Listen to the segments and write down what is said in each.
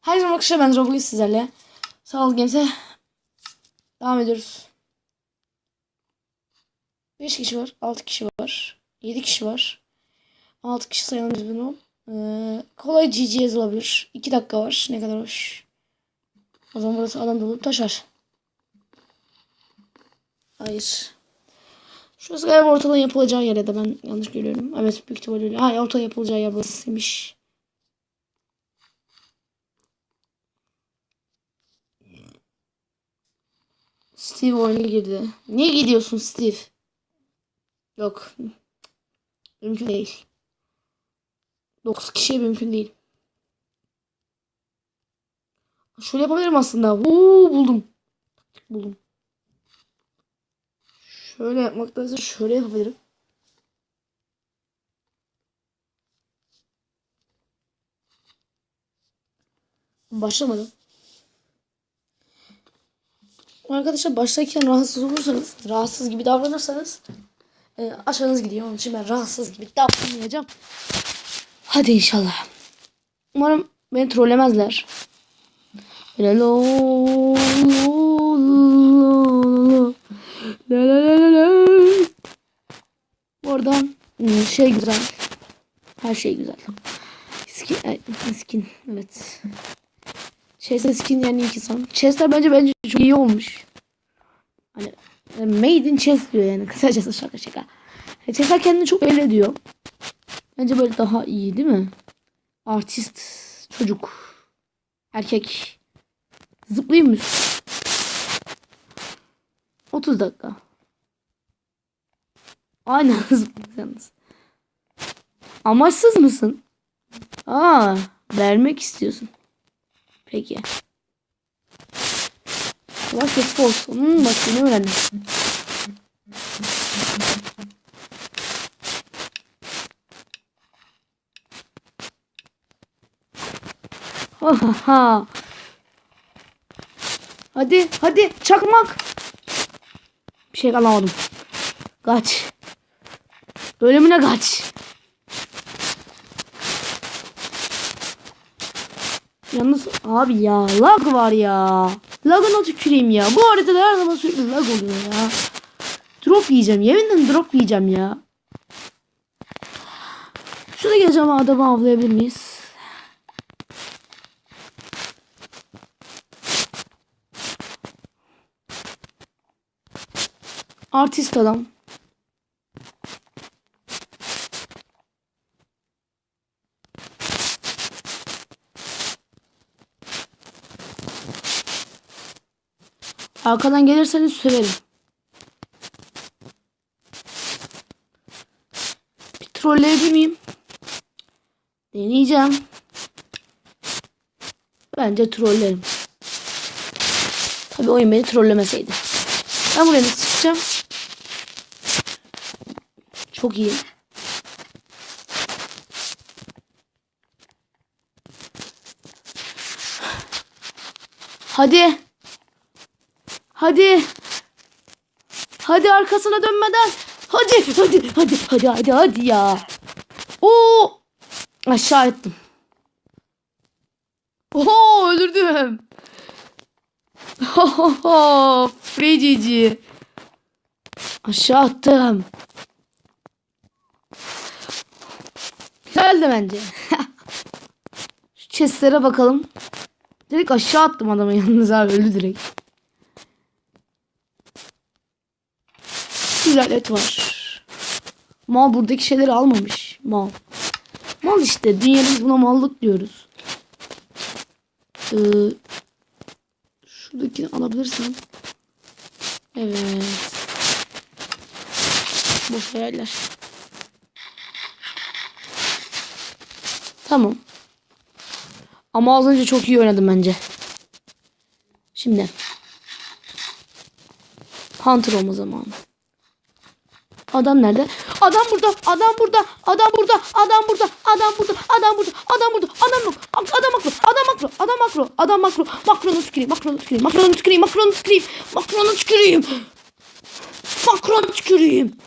Herkese arkadaşlar ben Robugün sizlerle. Sağ olun gençler. Devam ediyoruz. 5 kişi var. 6 kişi var. 7 kişi var. 6 kişi sayalım biz bunu. Ee, kolay GG yazılabilir. 2 dakika var. Ne kadar hoş. O zaman burası adam dolu taşar. Hayır. Şurası galiba ortadan yapılacağı yer ya da ben yanlış görüyorum. Evet büyük ihtimalle öyle. Ha ortada yapılacağı yer burasıymış. Steve oyuna girdi. Niye gidiyorsun Steve? Yok. Mümkün değil. 9 kişiye mümkün değil. Şöyle yapabilirim aslında. Uuu buldum. Buldum. Şöyle yapmaktansa şöyle yapabilirim. Başlamadım. Arkadaşlar başlarken rahatsız olursanız, rahatsız gibi davranırsanız e, aşağınız gidiyor. Onun için ben rahatsız gibi davranmayacağım. Hadi inşallah. Umarım beni trollemezler. Böyle lo. Oradan hmm, şey güzel. Her şey güzel. Skin, skin evet. Chester skin yani iki son. Chester bence bence çok iyi olmuş. Hani e, made in chest diyor yani kısacası şaka şaka. E, Chester kendini çok belli ediyor. Bence böyle daha iyi değil mi? Artist çocuk erkek zıplayayım mı? 30 dakika. Aynen zıplayacaksınız. Amaçsız mısın? Aa, vermek istiyorsun. Peki. Kolay kesip olsun. Hmm, bak yeni öğrendim. Ha. Hadi hadi çakmak. Bir şey alamadım. Kaç. Bölümüne kaç. Yalnız abi ya lag var ya. Lagına tüküreyim ya. Bu haritada her zaman sürekli lag oluyor ya. Drop yiyeceğim. Yeminle drop yiyeceğim ya. Şurada geleceğim adamı avlayabilir miyiz? Artist adam. Arkadan gelirseniz söverim. Bir trolleyebilir miyim? Deneyeceğim. Bence trollerim. Tabii oyun beni trollemeseydi. Ben buraya nasıl çıkacağım? Çok iyi. Hadi. Hadi. Hadi arkasına dönmeden. Hadi hadi hadi hadi hadi hadi ya. Oo! Aşağı ettim. Oho öldürdüm. Oho Frecici. Aşağı attım. Güzeldi bence. Şu chestlere bakalım. Direkt aşağı attım adamı yalnız abi öldü direkt. Güzel var. Mal buradaki şeyleri almamış. Mal. Mal işte. Dünyamız buna mallık diyoruz. Ee, şuradakini alabilirsem. Evet. Boş hayaller. Tamam. Ama az önce çok iyi oynadım bence. Şimdi. Hunter olma zamanı. Adam nerede? Adam burada. Adam burada. Adam burada. Adam burada. Adam burada. Adam burada. Adam burada. Adam yok. Adam makro. Adam makro. Adam makro. Adam makro. Makronu tüküreyim. Makronu tüküreyim. Makronu tüküreyim. Makronu tüküreyim. Makronu tüküreyim. Makronu tüküreyim.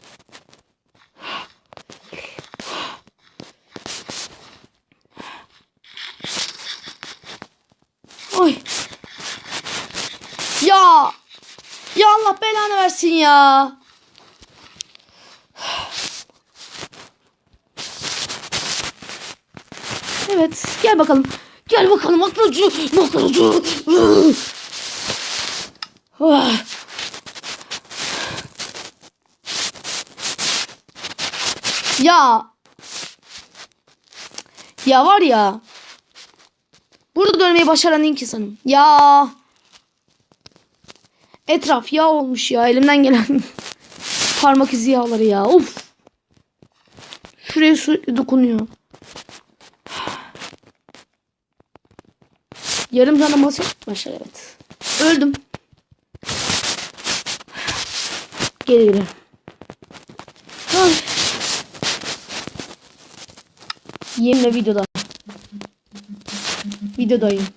Ya. Ya Allah belanı versin ya. Evet gel bakalım. Gel bakalım makrocu. Makrocu. Ah. Ya. Ya var ya. Burada dönmeyi başaran ilk insanım. Ya. Etraf yağ olmuş ya. Elimden gelen parmak izi yağları ya. Of. Şuraya sürekli dokunuyor. Yarım tane masa başlar evet. Öldüm. Geri geri. Ay. Yemle videoda. Videodayım.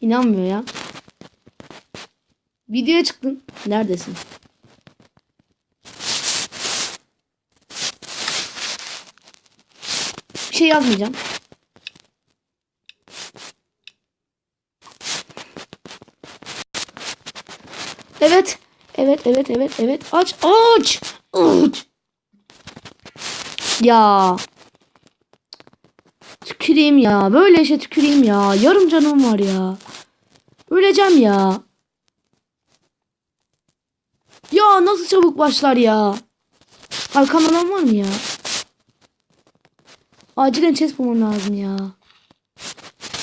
İnanmıyor ya. Videoya çıktın. Neredesin? Bir şey yazmayacağım. Evet. Evet, evet, evet, evet. Aç, aç. Aç. Ya. Tüküreyim ya. Böyle işe tüküreyim ya. Yarım canım var ya. Öleceğim ya. Ya nasıl çabuk başlar ya. Arkamda adam var mı ya? Acilen chest bulmam lazım ya.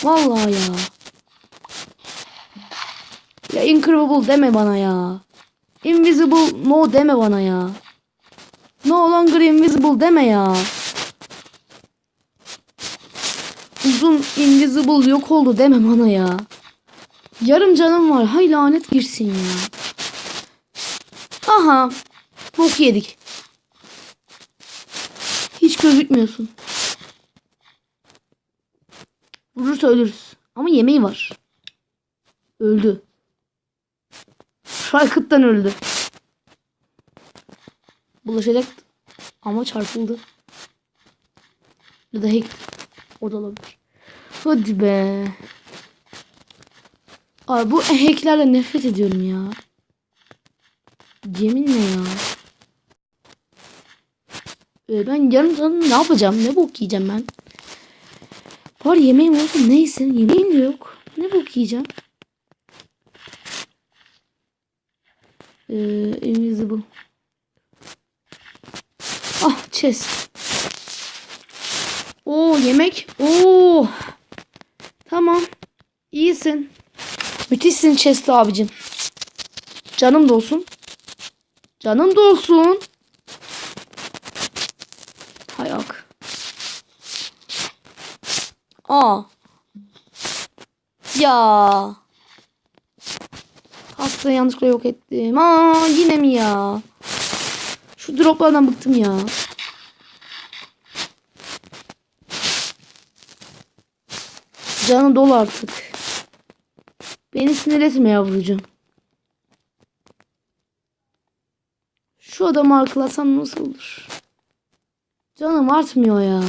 Vallahi ya. İncredible deme bana ya. Invisible no deme bana ya. No longer invisible deme ya. Uzun invisible yok oldu deme bana ya. Yarım canım var. Hay lanet girsin ya. Aha. Bok yedik. Hiç gözükmüyorsun. Vurursa ölürüz. Ama yemeği var. Öldü. Farkıttan öldü. Bulaşacak ama çarpıldı. Ya da hack. O olabilir. Hadi be. Abi bu hacklerle nefret ediyorum ya. Yeminle ya. Ee, ben yarın sana ne yapacağım? Ne bok yiyeceğim ben? Var yemeğim olsun neyse. Yemeğim de yok. Ne bok yiyeceğim? Ee, invisible. Ah chest. Oo yemek. Oo. Tamam. İyisin. Müthişsin chest abicim. Canım da olsun. Canım da olsun. Hay ak. Aa. Ya. Hastayı yanlışlıkla yok ettim. Aa yine mi ya? Şu droplardan bıktım ya. Canı dolu artık. Beni sinir etme yavrucuğum. Şu adamı arkalasam nasıl olur? Canım artmıyor ya.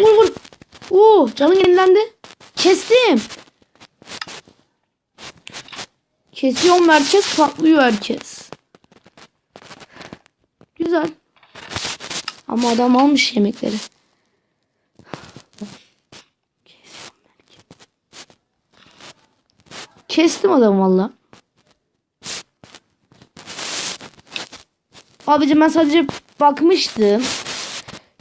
Vur vur. Oo, canın yenilendi. Kestim. Kesiyorum herkes patlıyor herkes. Güzel. Ama adam almış yemekleri. Kestim adamı valla. Abicim ben sadece bakmıştım.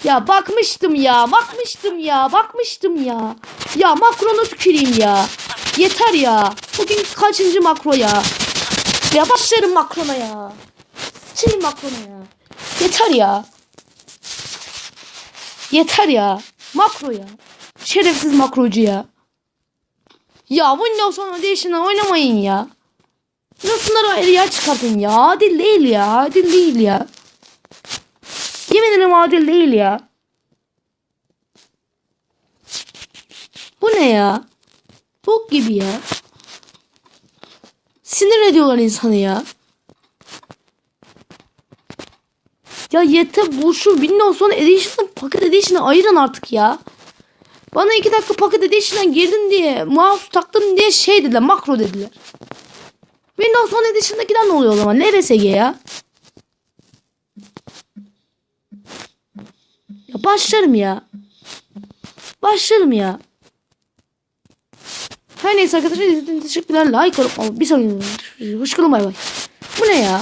Ya bakmıştım ya. Bakmıştım ya. Bakmıştım ya. Ya makronu tüküreyim ya. Yeter ya. Bugün kaçıncı makro ya. Ya başlarım makrona ya. Sıçayım makrona ya. Yeter ya. Yeter ya. Makro ya. Şerefsiz makrocu ya. Ya Windows 10 Edition'la oynamayın ya. Ayrı yer çıkartın ya. Adil değil ya. Adil değil ya. Yemin ederim adil değil ya. Bu ne ya? Bok gibi ya. Sinir ediyorlar insanı ya. Ya yeter bu şu Windows 10 Edition'la Pocket Edition'ı ayırın artık ya. Bana iki dakika Pocket Edition'a girdin diye mouse taktın diye şey dediler makro dediler. Windows 10 Edition'dakiler ne oluyor o zaman? Ne RSG? Ya başlarım ya. Başlarım ya. Her neyse arkadaşlar izlediğiniz için teşekkürler. Like alıp bir sonraki. Hoşçakalın bay bay. Bu ne ya?